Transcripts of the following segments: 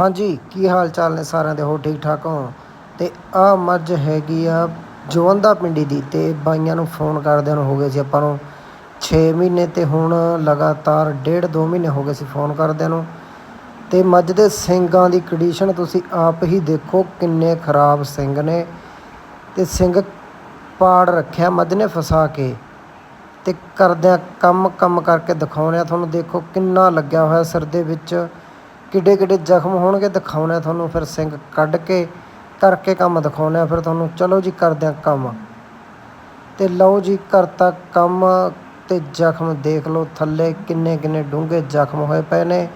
ਹਾਂਜੀ, ਕੀ ਹਾਲ ਚਾਲ ਨੇ ਸਾਰਿਆਂ ਦੇ? ਹੋ ਠੀਕ ਠਾਕ ਹੋ? ਤੇ ਆ ਮੱਝ ਹੈਗੀ ਆ ਜਵੰਦਾ ਪਿੰਡੀ ਦੀ ਤੇ ਬਾਈਆਂ ਨੂੰ ਫੋਨ ਕਰਦਿਆਂ ਨੂੰ ਹੋ ਗਏ ਸੀ ਆਪਾਂ ਨੂੰ 6 ਮਹੀਨੇ ਤੇ ਹੁਣ ਲਗਾਤਾਰ ਡੇਢ 2 ਮਹੀਨੇ ਹੋ ਗਏ ਸੀ ਫੋਨ ਕਰਦਿਆਂ ਨੂੰ। ਤੇ ਮੱਝ ਦੇ ਸਿੰਗਾਂ ਦੀ ਕੰਡੀਸ਼ਨ ਤੁਸੀਂ ਆਪ ਹੀ ਦੇਖੋ ਕਿੰਨੇ ਖਰਾਬ ਸਿੰਘ ਨੇ। ਤੇ ਸਿੰਘ ਪਾੜ ਰੱਖਿਆ ਮੱਝ ਨੇ ਫਸਾ ਕੇ। ਤੇ ਕਰਦਿਆਂ ਕੰਮ ਕੰਮ ਕਰਕੇ ਦਿਖਾਉਣੇ ਆ। ਤੁਹਾਨੂੰ ਦੇਖੋ ਕਿੰਨਾ ਲੱਗਿਆ ਹੋਇਆ ਸਿਰ ਦੇ ਵਿੱਚ। ਕਿੱਡੇ ਕਿੱਡੇ ਜ਼ਖਮ ਹੋਣਗੇ ਦਿਖਾਉਣੇ ਆ ਤੁਹਾਨੂੰ, ਫਿਰ ਸਿੰਘ ਕੱਢ ਕੇ ਕਰਕੇ ਕੰਮ ਦਿਖਾਉਣੇ ਆ ਫਿਰ ਤੁਹਾਨੂੰ ਚਲੋ ਜੀ ਕਰਦੇ ਆ ਕੰਮ। ਤੇ ਲਓ ਜੀ ਕਰਤਾ ਕੰਮ ਤੇ ਜ਼ਖਮ ਦੇਖ ਲਓ ਥੱਲੇ ਕਿੰਨੇ ਕਿੰਨੇ ਡੂੰਘੇ ਜ਼ਖਮ ਹੋਏ ਪਏ ਨੇ।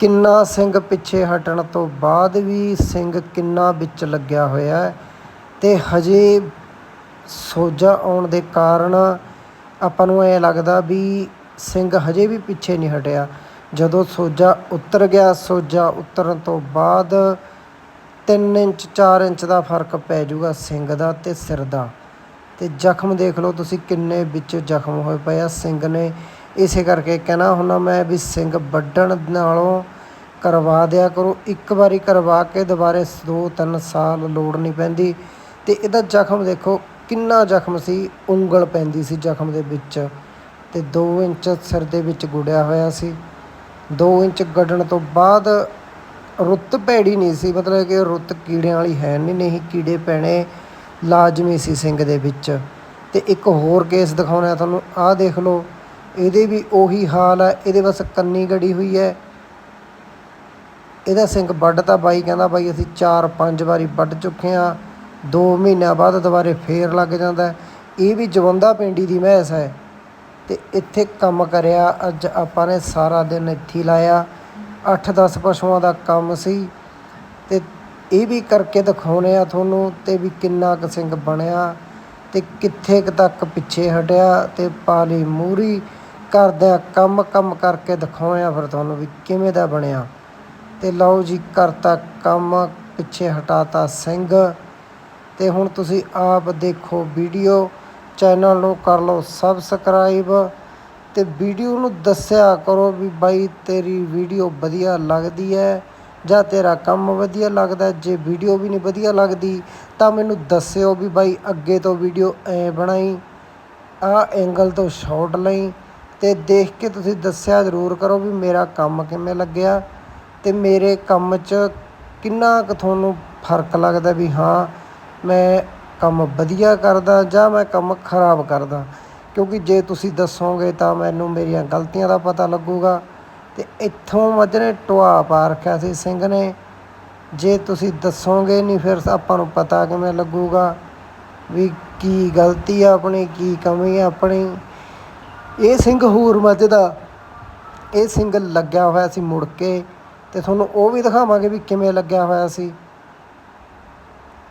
ਕਿੰਨਾ ਸਿੰਘ ਪਿੱਛੇ ਹਟਣ ਤੋਂ ਬਾਅਦ ਵੀ ਸਿੰਘ ਕਿੰਨਾ ਵਿੱਚ ਲੱਗਿਆ ਹੋਇਆ ਹੈ। ਤੇ ਹਜੇ ਸੋਜਾ ਆਉਣ ਦੇ ਕਾਰਨ ਆਪਾਂ ਨੂੰ ਇਹ ਲੱਗਦਾ ਵੀ ਸਿੰਘ ਹਜੇ ਵੀ ਪਿੱਛੇ ਨਹੀਂ ਹਟਿਆ। ਜਦੋਂ ਸੋਜਾ ਉਤਰ ਗਿਆ, ਸੋਜਾ ਉਤਰਨ ਤੋਂ ਬਾਅਦ 3 ਇੰਚ 4 ਇੰਚ ਦਾ ਫ਼ਰਕ ਪੈ ਜਾਊਗਾ ਸਿੰਘ ਦਾ ਤੇ ਸਿਰ ਦਾ। ਤੇ ਜ਼ਖਮ ਦੇਖ ਲਓ ਤੁਸੀਂ ਕਿੰਨੇ ਵਿੱਚ ਜ਼ਖਮ ਹੋਏ ਪਏ ਆ। ਸਿੰਘ ਨੇ ਇਸੇ ਕਰਕੇ ਕਹਿਣਾ ਹੁੰਦਾ ਮੈਂ ਵੀ ਸਿੰਘ ਵੱਢਣ ਨਾਲੋਂ ਕਰਵਾ ਦਿਆ ਕਰੋ। ਇੱਕ ਵਾਰੀ ਕਰਵਾ ਕੇ ਦੁਬਾਰੇ 2-3 ਸਾਲ ਲੋੜ ਨਹੀਂ ਪੈਂਦੀ। ਤੇ ਇਹਦਾ ਜ਼ਖਮ ਦੇਖੋ ਕਿੰਨਾ ਜ਼ਖਮ ਸੀ, ਉਂਗਲ ਪੈਂਦੀ ਸੀ ਜ਼ਖਮ ਦੇ ਵਿੱਚ। ਤੇ 2 ਇੰਚ ਸਿਰ ਦੇ ਵਿੱਚ ਗੁੜਿਆ ਹੋਇਆ ਸੀ। 2 ਇੰਚ ਗੱਡਣ ਤੋਂ ਬਾਅਦ ਰੁੱਤ ਭੈੜੀ ਨਹੀਂ ਸੀ, ਮਤਲਬ ਕਿ ਰੁੱਤ ਕੀੜਿਆਂ ਵਾਲੀ ਹੈ ਨਹੀਂ ਨਹੀਂ ਕੀੜੇ ਪੈਣੇ ਲਾਜ਼ਮੀ ਸੀ ਸਿੰਘ ਦੇ ਵਿੱਚ। ਤੇ ਇੱਕ ਹੋਰ ਕੇਸ ਦਿਖਾਉਣਾ ਤੁਹਾਨੂੰ, ਆਹ ਦੇਖ ਲਓ, ਇਹਦੇ ਵੀ ਉਹੀ ਹਾਲ ਹੈ ਇਹਦੇ ਬਸ ਕੰਨੀ ਗੜੀ ਹੋਈ ਹੈ। ਇਹਦਾ ਸਿੰਘ ਵੱਢ ਤਾਂ ਬਾਈ, ਕਹਿੰਦਾ ਬਾਈ ਅਸੀਂ 4-5 ਵਾਰੀ ਵੱਢ ਚੁੱਕੇ ਆ 2 ਮਹੀਨਿਆਂ ਬਾਅਦ ਦੁਬਾਰੇ ਫੇਰ ਲੱਗ ਜਾਂਦਾ। ਇਹ ਵੀ ਜਵੰਦਾ ਪਿੰਡੀ ਦੀ ਮਹਿਸ ਹੈ। ਤੇ ਇੱਥੇ ਕੰਮ ਕਰਿਆ। ਅੱਜ ਆਪਾਂ ਨੇ ਸਾਰਾ ਦਿਨ ਇੱਥੇ ਲਾਇਆ। ਅੱਠ 10 ਪਸ਼ੂਆਂ ਦਾ ਕੰਮ ਸੀ। ਅਤੇ ਇਹ ਵੀ ਕਰਕੇ ਦਿਖਾਉਣੇ ਆ ਤੁਹਾਨੂੰ ਤੇ ਵੀ ਕਿੰਨਾ ਕੁ ਸਿੰਘ ਬਣਿਆ ਤੇ ਕਿੱਥੇ ਕੁ ਤੱਕ ਪਿੱਛੇ ਹਟਿਆ ਤੇ ਪਾਲੀ ਮੂਰੀ ਕਰਦਿਆਂ ਕੰਮ ਕੰਮ ਕਰਕੇ ਦਿਖਾਉਣੇ ਆ ਫਿਰ ਤੁਹਾਨੂੰ ਵੀ ਕਿਵੇਂ ਦਾ ਬਣਿਆ। ਤੇ ਲਓ ਜੀ, ਕਰਤਾ ਕੰਮ, ਪਿੱਛੇ ਹਟਾਤਾ ਸਿੰਘ। ਤੇ ਹੁਣ ਤੁਸੀਂ ਆਪ ਦੇਖੋ ਵੀਡੀਓ। ਚੈਨਲ ਨੂੰ ਕਰ ਲਓ ਸਬਸਕ੍ਰਾਈਬ ਅਤੇ ਵੀਡੀਓ ਨੂੰ ਦੱਸਿਆ ਕਰੋ ਵੀ ਬਾਈ ਤੇਰੀ ਵੀਡੀਓ ਵਧੀਆ ਲੱਗਦੀ ਹੈ ਜਾਂ ਤੇਰਾ ਕੰਮ ਵਧੀਆ ਲੱਗਦਾ ਜੇ ਵੀਡੀਓ ਵੀ ਨਹੀਂ ਵਧੀਆ ਲੱਗਦੀ ਤਾਂ ਮੈਨੂੰ ਦੱਸਿਓ ਵੀ ਬਾਈ ਅੱਗੇ ਤੋਂ ਵੀਡੀਓ ਐ ਬਣਾਈ, ਆ ਐਂਗਲ ਤੋਂ ਸ਼ਾਟ ਲਈ ਤੇ ਦੇਖ ਕੇ ਤੁਸੀਂ ਦੱਸਿਆ ਜ਼ਰੂਰ ਕਰੋ ਵੀ ਮੇਰਾ ਕੰਮ ਕਿਵੇਂ ਲੱਗਿਆ ਤੇ ਮੇਰੇ ਕੰਮ 'ਚ ਕਿੰਨਾ ਕੁ ਤੁਹਾਨੂੰ ਫ਼ਰਕ ਲੱਗਦਾ ਵੀ ਹਾਂ, ਮੈਂ ਕੰਮ ਵਧੀਆ ਕਰਦਾ ਜਾਂ ਮੈਂ ਕੰਮ ਖਰਾਬ ਕਰਦਾ? ਕਿਉਂਕਿ ਜੇ ਤੁਸੀਂ ਦੱਸੋਗੇ ਤਾਂ ਮੈਨੂੰ ਮੇਰੀਆਂ ਗਲਤੀਆਂ ਦਾ ਪਤਾ ਲੱਗੂਗਾ। ਅਤੇ ਇੱਥੋਂ ਮੱਝ ਨੇ ਟੋਆ ਪਾ ਰੱਖਿਆ ਸੀ ਸਿੰਘ ਨੇ। ਜੇ ਤੁਸੀਂ ਦੱਸੋਗੇ ਨਹੀਂ ਫਿਰ ਆਪਾਂ ਨੂੰ ਪਤਾ ਕਿਵੇਂ ਲੱਗੂਗਾ ਵੀ ਕੀ ਗਲਤੀ ਆ ਆਪਣੀ, ਕੀ ਕਮੀ ਆ ਆਪਣੀ। ਇਹ ਸਿੰਘ ਹੂਰ ਮੱਝ ਦਾ। ਇਹ ਸਿੰਘ ਲੱਗਿਆ ਹੋਇਆ ਸੀ ਮੁੜ ਕੇ ਤੇ ਤੁਹਾਨੂੰ ਉਹ ਵੀ ਦਿਖਾਵਾਂਗੇ ਵੀ ਕਿਵੇਂ ਲੱਗਿਆ ਹੋਇਆ ਸੀ।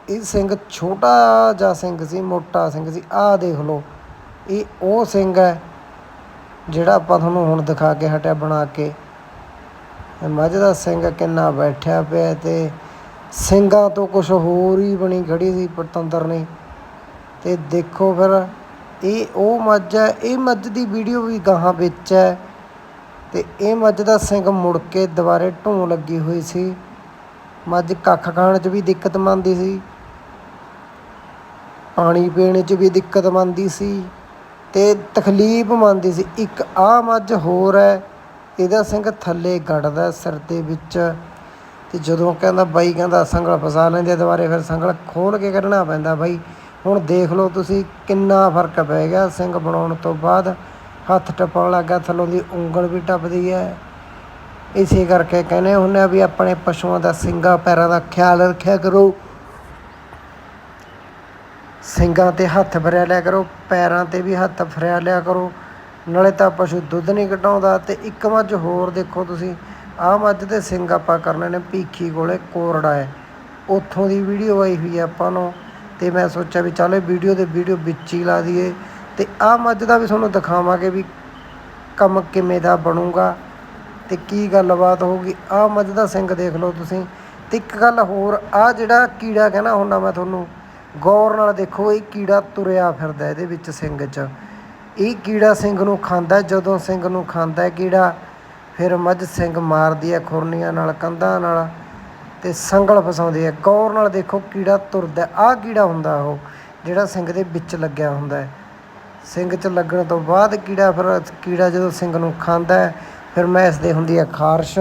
ਇਹ ਸਿੰਘ ਛੋਟਾ ਜਿਹਾ ਸਿੰਘ ਸੀ, ਮੋਟਾ ਸਿੰਘ ਸੀ। ਆਹ ਦੇਖ ਲਓ, ਇਹ ਉਹ ਸਿੰਘ ਹੈ ਜਿਹੜਾ ਆਪਾਂ ਤੁਹਾਨੂੰ ਹੁਣ ਦਿਖਾ ਕੇ ਹਟਿਆ ਬਣਾ ਕੇ। ਮੱਝ ਦਾ ਸਿੰਘ ਕਿੰਨਾ ਬੈਠਿਆ ਪਿਆ ਤੇ ਸਿੰਘਾਂ ਤੋਂ ਕੁਝ ਹੋਰ ਹੀ ਬਣੀ ਖੜੀ ਸੀ ਪਤੰਦਰ ਨੇ। ਤੇ ਦੇਖੋ ਫਿਰ, ਇਹ ਉਹ ਮੱਝ ਹੈ, ਇਹ ਮੱਝ ਦੀ ਵੀਡੀਓ ਵੀ ਗਾਹਾਂ ਵਿੱਚ ਹੈ। ਤੇ ਇਹ ਮੱਝ ਦਾ ਸਿੰਘ ਮੁੜ ਕੇ ਦੁਬਾਰੇ ਢੋਂ ਲੱਗੀ ਹੋਈ ਸੀ। ਮੱਝ ਕੱਖ ਖਾਣ 'ਚ ਵੀ ਦਿੱਕਤ ਮੰਨਦੀ ਸੀ। ਪਾਣੀ ਪੀਣ 'ਚ ਵੀ ਦਿੱਕਤ ਮੰਨਦੀ ਸੀ ਅਤੇ ਤਕਲੀਫ ਮੰਨਦੀ ਸੀ। ਇੱਕ ਆ ਮੱਝ ਹੋਰ ਹੈ, ਇਹਦਾ ਸਿੰਘ ਥੱਲੇ ਗੜਦਾ ਸਿਰ ਦੇ ਵਿੱਚ ਅਤੇ ਜਦੋਂ ਕਹਿੰਦਾ ਬਾਈ ਕਹਿੰਦਾ ਸੰਗਲ ਫਸਾ ਲੈਂਦੇ ਦੁਬਾਰੇ, ਫਿਰ ਸੰਗਲ ਖੋਲ ਕੇ ਕੱਢਣਾ ਪੈਂਦਾ ਬਾਈ। ਹੁਣ ਦੇਖ ਲਓ ਤੁਸੀਂ ਕਿੰਨਾ ਫ਼ਰਕ ਪੈ ਗਿਆ ਸਿੰਘ ਬਣਾਉਣ ਤੋਂ ਬਾਅਦ। ਹੱਥ ਟਪਾਉਣ ਲੱਗਾ, ਥੱਲੋਂ ਦੀ ਉਂਗਲ ਵੀ ਟੱਪਦੀ ਹੈ। ਇਸੇ ਕਰਕੇ ਕਹਿੰਦੇ ਹੁੰਦੇ ਆ ਵੀ ਆਪਣੇ ਪਸ਼ੂਆਂ ਦਾ ਸਿੰਗਾ ਪੈਰਾਂ ਦਾ ਖਿਆਲ ਰੱਖਿਆ ਕਰੋ। ਸਿੰਗਾਂ ਤੇ ਹੱਥ ਫਰਿਆ ਲਿਆ ਕਰੋ, ਪੈਰਾਂ ਤੇ ਵੀ ਹੱਥ ਫਰਿਆ ਲਿਆ ਕਰੋ। ਨਾਲੇ ਤਾਂ ਪਸ਼ੂ ਦੁੱਧ ਨਹੀਂ ਘਟਾਉਂਦਾ ਤੇ ਇੱਕ ਮੱਝ ਹੋਰ ਦੇਖੋ ਤੁਸੀਂ। ਆਹ ਮੱਝ ਦੇ ਸਿੰਗ ਆਪਾਂ ਕਰਨੇ ਨੇ ਭੀਖੀ ਕੋਲੇ ਕੋਰੜਾ ਹੈ। ਉੱਥੋਂ ਦੀ ਵੀਡੀਓ ਆਈ ਹੋਈ ਹੈ ਆਪਾਂ ਨੂੰ ਤੇ ਮੈਂ ਸੋਚਿਆ ਵੀ ਚੱਲ ਵੀਡੀਓ ਦੇ ਵੀਡੀਓ ਵਿੱਚ ਹੀ ਲਾ ਦਈਏ। ਤੇ ਆਹ ਮੱਝ ਦਾ ਵੀ ਤੁਹਾਨੂੰ ਦਿਖਾਵਾਂਗੇ ਵੀ ਕੰਮ ਕਿਵੇਂ ਦਾ ਬਣੂਗਾ ਤੇ ਕੀ ਗੱਲਬਾਤ ਹੋਊਗੀ। ਆਹ ਮੱਝ ਦਾ ਸਿੰਘ ਦੇਖ ਲਓ ਤੁਸੀਂ। ਤੇ ਇੱਕ ਗੱਲ ਹੋਰ, ਆਹ ਜਿਹੜਾ ਕੀੜਾ ਕਹਿਣਾ ਹੁੰਦਾ ਮੈਂ ਤੁਹਾਨੂੰ ਗੌਰ ਨਾਲ ਦੇਖੋ, ਇਹ ਕੀੜਾ ਤੁਰਿਆ ਫਿਰਦਾ ਇਹਦੇ ਵਿੱਚ ਸਿੰਘ 'ਚ। ਇਹ ਕੀੜਾ ਸਿੰਘ ਨੂੰ ਖਾਂਦਾ, ਜਦੋਂ ਸਿੰਘ ਨੂੰ ਖਾਂਦਾ ਕੀੜਾ, ਫਿਰ ਮੱਝ ਸਿੰਘ ਮਾਰਦੀ ਹੈ ਖੁਰਨੀਆਂ ਨਾਲ, ਕੰਧਾਂ ਨਾਲ ਤੇ ਸੰਗਲ ਫਸਾਉਂਦੀ ਹੈ। ਗੌਰ ਨਾਲ ਦੇਖੋ, ਕੀੜਾ ਤੁਰਦਾ, ਆਹ ਕੀੜਾ ਹੁੰਦਾ ਉਹ, ਜਿਹੜਾ ਸਿੰਘ ਦੇ ਵਿੱਚ ਲੱਗਿਆ ਹੁੰਦਾ ਹੈ। ਸਿੰਘ 'ਚ ਲੱਗਣ ਤੋਂ ਬਾਅਦ ਕੀੜਾ ਫਿਰ, ਕੀੜਾ ਜਦੋਂ ਸਿੰਘ ਨੂੰ ਖਾਂਦਾ ਹੈ, ਫਿਰ ਮੈਸ ਦੇ ਹੁੰਦੀ ਹੈ ਖਾਰਸ਼।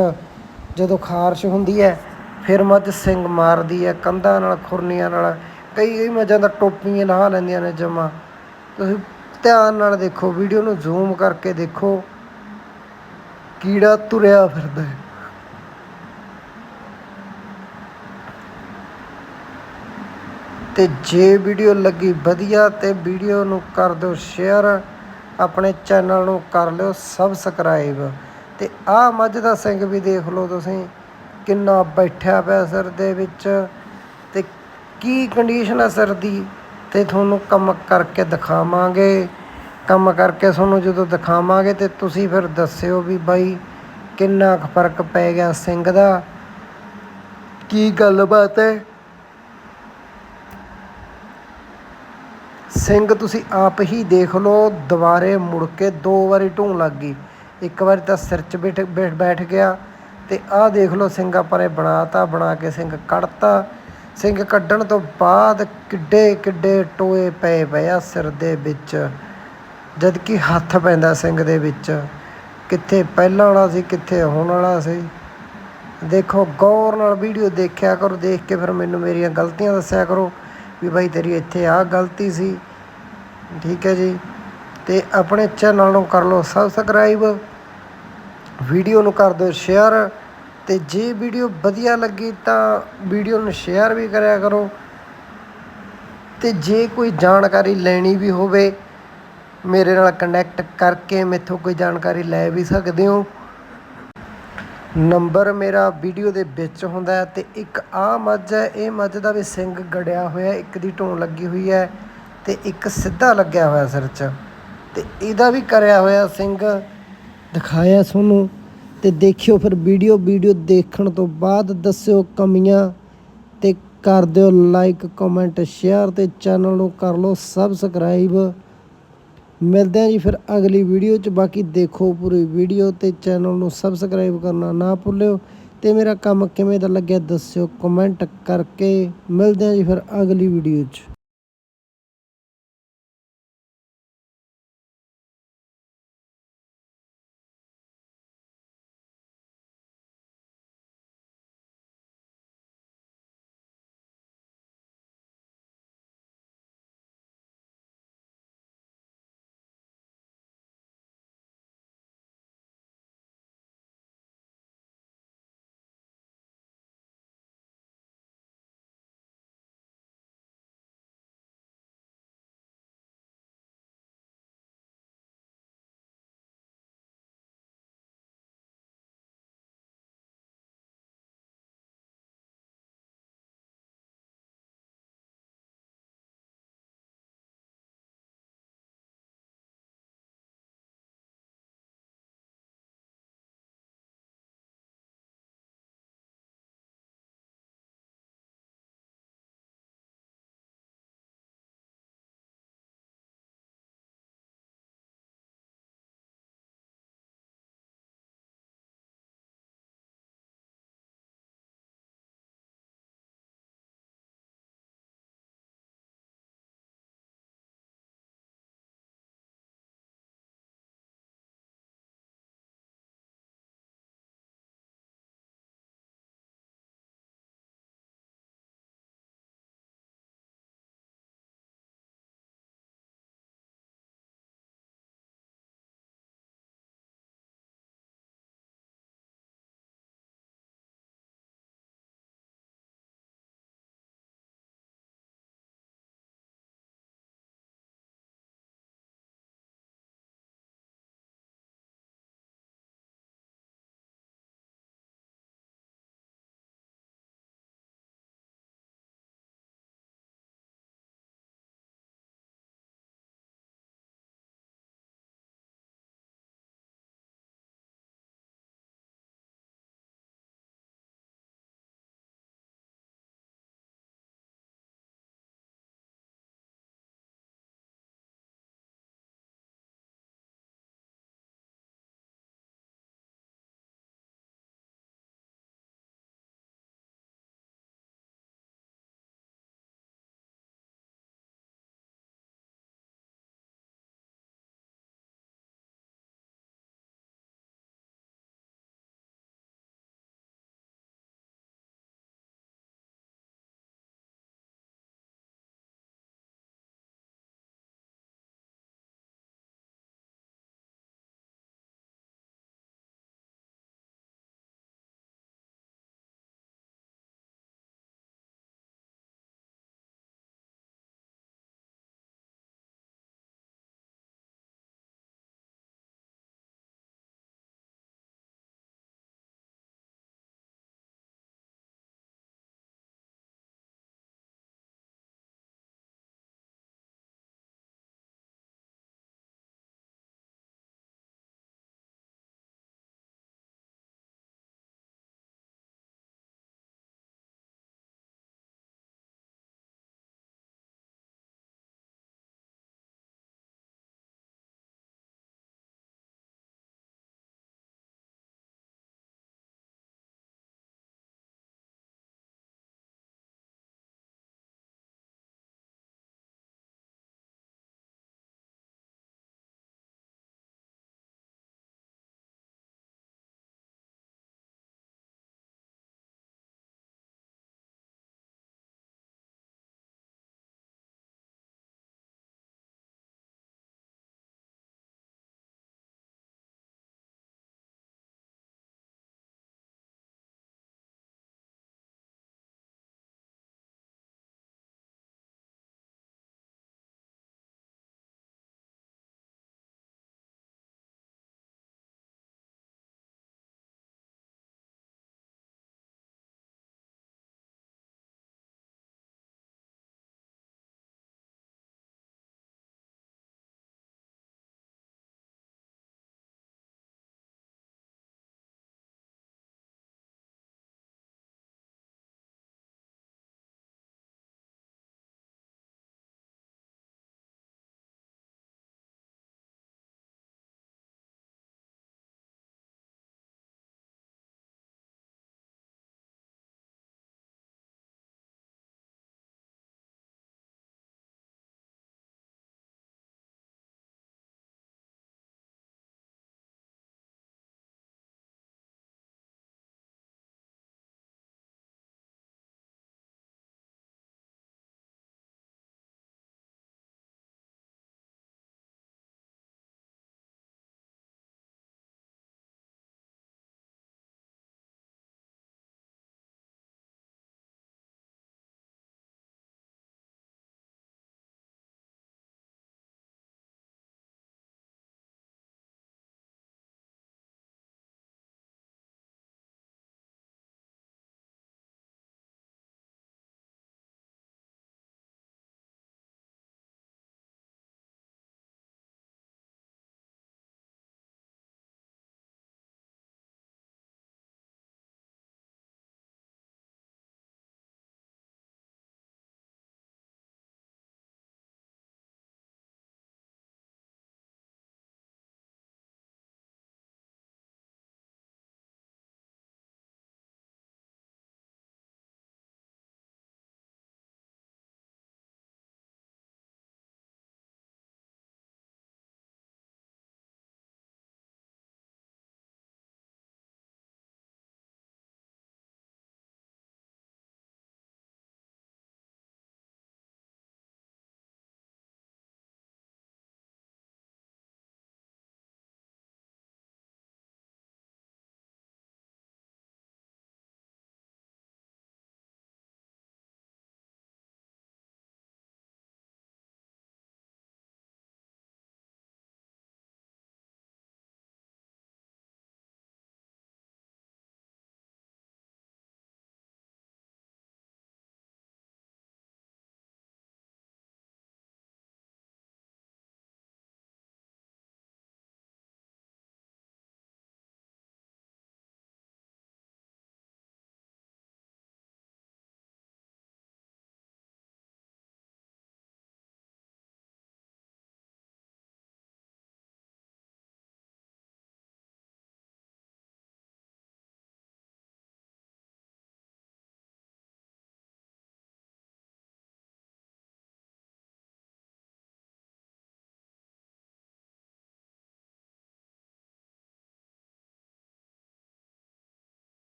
ਜਦੋਂ ਖਾਰਸ਼ ਹੁੰਦੀ ਹੈ, ਫਿਰ ਮੱਝ ਸਿੰਘ ਮਾਰਦੀ ਹੈ, ਕੰਧਾਂ ਨਾਲ, ਖੁਰਨੀਆਂ ਨਾਲ ਕਈ ਕਈ ਮੱਝਾਂ ਦਾ ਟੋਪੀਆਂ ਲਾ ਲੈਂਦੀਆਂ ਨੇ ਜਮਾ। ਤੁਸੀਂ ਧਿਆਨ ਨਾਲ ਦੇਖੋ ਵੀਡੀਓ ਨੂੰ ਜ਼ੂਮ ਕਰਕੇ ਦੇਖੋ। ਕੀੜਾ ਤੁਰਿਆ ਫਿਰਦਾ ਹੈ। ਤੇ ਜੇ ਵੀਡੀਓ ਲੱਗੀ ਵਧੀਆ, ਤੇ ਵੀਡੀਓ ਨੂੰ ਕਰ ਦਿਓ ਸ਼ੇਅਰ ਆਪਣੇ ਚੈਨਲ ਨੂੰ ਕਰ ਲਿਓ ਸਬਸਕ੍ਰਾਈਬ ਤੇ ਆਹ ਮੱਝ ਦਾ ਸਿੰਘ ਵੀ ਦੇਖ ਲਓ ਤੁਸੀਂ, ਕਿੰਨਾ ਬੈਠਿਆ ਪਿਆ ਸਿਰ ਦੇ ਵਿੱਚ। ਕੀ ਕੰਡੀਸ਼ਨ ਹੈ ਸਿਰ ਦੀ ਤੇ ਤੁਹਾਨੂੰ ਕੰਮ ਕਰਕੇ ਦਿਖਾਵਾਂਗੇ। ਕੰਮ ਕਰਕੇ ਤੁਹਾਨੂੰ ਜਦੋਂ ਦਿਖਾਵਾਂਗੇ ਤੇ ਤੁਸੀਂ ਫਿਰ ਦੱਸਿਓ ਵੀ ਬਾਈ ਕਿੰਨਾ ਕੁ ਫ਼ਰਕ ਪੈ ਗਿਆ ਸਿੰਘ ਦਾ। ਕੀ ਗੱਲਬਾਤ ਹੈ? ਸਿੰਘ ਤੁਸੀਂ ਆਪ ਹੀ ਦੇਖ ਲਓ, ਦੁਬਾਰੇ ਮੁੜ ਕੇ ਦੋ ਵਾਰੀ ਢੂੰ ਲੱਗ ਗਈ। ਇੱਕ ਵਾਰੀ ਤਾਂ ਸਿਰ 'ਚ ਬੈਠ ਬੈਠ- ਬੈਠ ਗਿਆ ਤੇ ਆਹ ਦੇਖ ਲਓ, ਸਿੰਘ ਆਪਾਂ ਨੇ ਬਣਾਤਾ, ਬਣਾ ਕੇ ਸਿੰਘ ਕੱਢਤਾ। ਸਿੰਘ ਕੱਢਣ ਤੋਂ ਬਾਅਦ ਕਿੱਡੇ ਕਿੱਡੇ ਟੋਏ ਪਏ ਪਏ ਆ ਸਿਰ ਦੇ ਵਿੱਚ ਜਦ ਕਿ ਹੱਥ ਪੈਂਦਾ ਸਿੰਘ ਦੇ ਵਿੱਚ। ਕਿੱਥੇ ਪਹਿਲਾਂ ਵਾਲਾ ਸੀ, ਕਿੱਥੇ ਹੁਣ ਵਾਲਾ ਸੀ। ਦੇਖੋ, ਗੌਰ ਨਾਲ ਵੀਡੀਓ ਦੇਖਿਆ ਕਰੋ, ਦੇਖ ਕੇ ਫਿਰ ਮੈਨੂੰ ਮੇਰੀਆਂ ਗਲਤੀਆਂ ਦੱਸਿਆ ਕਰੋ ਵੀ ਬਾਈ ਤੇਰੀ ਇੱਥੇ ਆਹ ਗਲਤੀ ਸੀ। ਠੀਕ ਹੈ ਜੀ। ਤੇ ਆਪਣੇ ਚੈਨਲ ਨੂੰ ਕਰ ਲਓ ਸਬਸਕ੍ਰਾਈਬ ਵੀਡੀਓ ਨੂੰ ਕਰ ਦਿਓ ਸ਼ੇਅਰ ਅਤੇ ਜੇ ਵੀਡੀਓ ਵਧੀਆ ਲੱਗੀ ਤਾਂ ਵੀਡੀਓ ਨੂੰ ਸ਼ੇਅਰ ਵੀ ਕਰਿਆ ਕਰੋ। ਅਤੇ ਜੇ ਕੋਈ ਜਾਣਕਾਰੀ ਲੈਣੀ ਵੀ ਹੋਵੇ, ਮੇਰੇ ਨਾਲ ਕਨੈਕਟ ਕਰਕੇ ਮੈਥੋਂ ਕੋਈ ਜਾਣਕਾਰੀ ਲੈ ਵੀ ਸਕਦੇ ਹੋ। ਨੰਬਰ ਮੇਰਾ ਵੀਡੀਓ ਦੇ ਵਿੱਚ ਹੁੰਦਾ ਹੈ ਤੇ ਇੱਕ ਆ ਮੱਝ ਹੈ, ਇਹ ਮੱਝ ਦਾ ਵੀ ਸਿੰਘ ਗੜਿਆ ਹੋਇਆ, ਇੱਕ ਦੀ ਢੋਣ ਲੱਗੀ ਹੋਈ ਹੈ ਤੇ ਇੱਕ ਸਿੱਧਾ ਲੱਗਿਆ ਹੋਇਆ ਸਿਰ 'ਚ ਤੇ ਇਹਦਾ ਵੀ ਕਰਿਆ ਹੋਇਆ ਸਿੰਘ ਦਿਖਾਇਆ ਤੁਹਾਨੂੰ। ਤੇ ਦੇਖਿਓ ਫਿਰ ਵੀਡੀਓ ਵੀਡੀਓ ਦੇਖਣ ਤੋਂ ਬਾਅਦ ਦੱਸਿਓ ਕਮੀਆਂ ਤੇ ਕਰ ਦਿਓ ਲਾਈਕ ਕਮੈਂਟ ਸ਼ੇਅਰ ਤੇ ਚੈਨਲ ਨੂੰ ਕਰ ਲਓ ਸਬਸਕ੍ਰਾਈਬ ਮਿਲਦੇ ਹਾਂ ਜੀ ਫਿਰ ਅਗਲੀ ਵੀਡੀਓ 'ਚ। ਬਾਕੀ ਦੇਖੋ ਪੂਰੀ ਵੀਡੀਓ ਤੇ ਚੈਨਲ ਨੂੰ ਸਬਸਕ੍ਰਾਈਬ ਕਰਨਾ ਨਾ ਭੁੱਲਿਓ। ਤੇ ਮੇਰਾ ਕੰਮ ਕਿਵੇਂ ਦਾ ਲੱਗਿਆ ਦੱਸਿਓ ਕਮੈਂਟ ਕਰਕੇ। ਮਿਲਦੇ ਹਾਂ ਜੀ ਫਿਰ ਅਗਲੀ ਵੀਡੀਓ 'ਚ।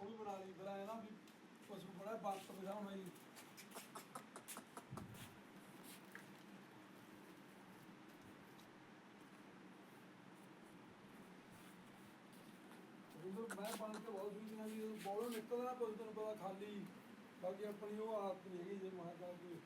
ਸੋਹਣੀ ਬਣਾ ਲਈ, ਫਿਰ ਆਇਆ ਨਾ ਵੀ ਪਸ਼ੂ ਬੜਾ ਵਰਤ ਵਿਧਾਉਣਾ ਜੀ ਉਹ ਮੈਂ ਬਣ ਕੇ ਬਹੁਤ ਸੁਣੀਆਂ ਜੀ ਬੋਲੋਂ ਨਿਕਲਦਾ ਪਸ਼ੂ ਤੁਹਾਨੂੰ ਪਤਾ ਖਾਲੀ, ਬਾਕੀ ਆਪਣੀ ਉਹ ਆਦਤ ਨਹੀਂ ਹੈਗੀ, ਜੇ ਮਹਾਰਾਜ ਕੋਈ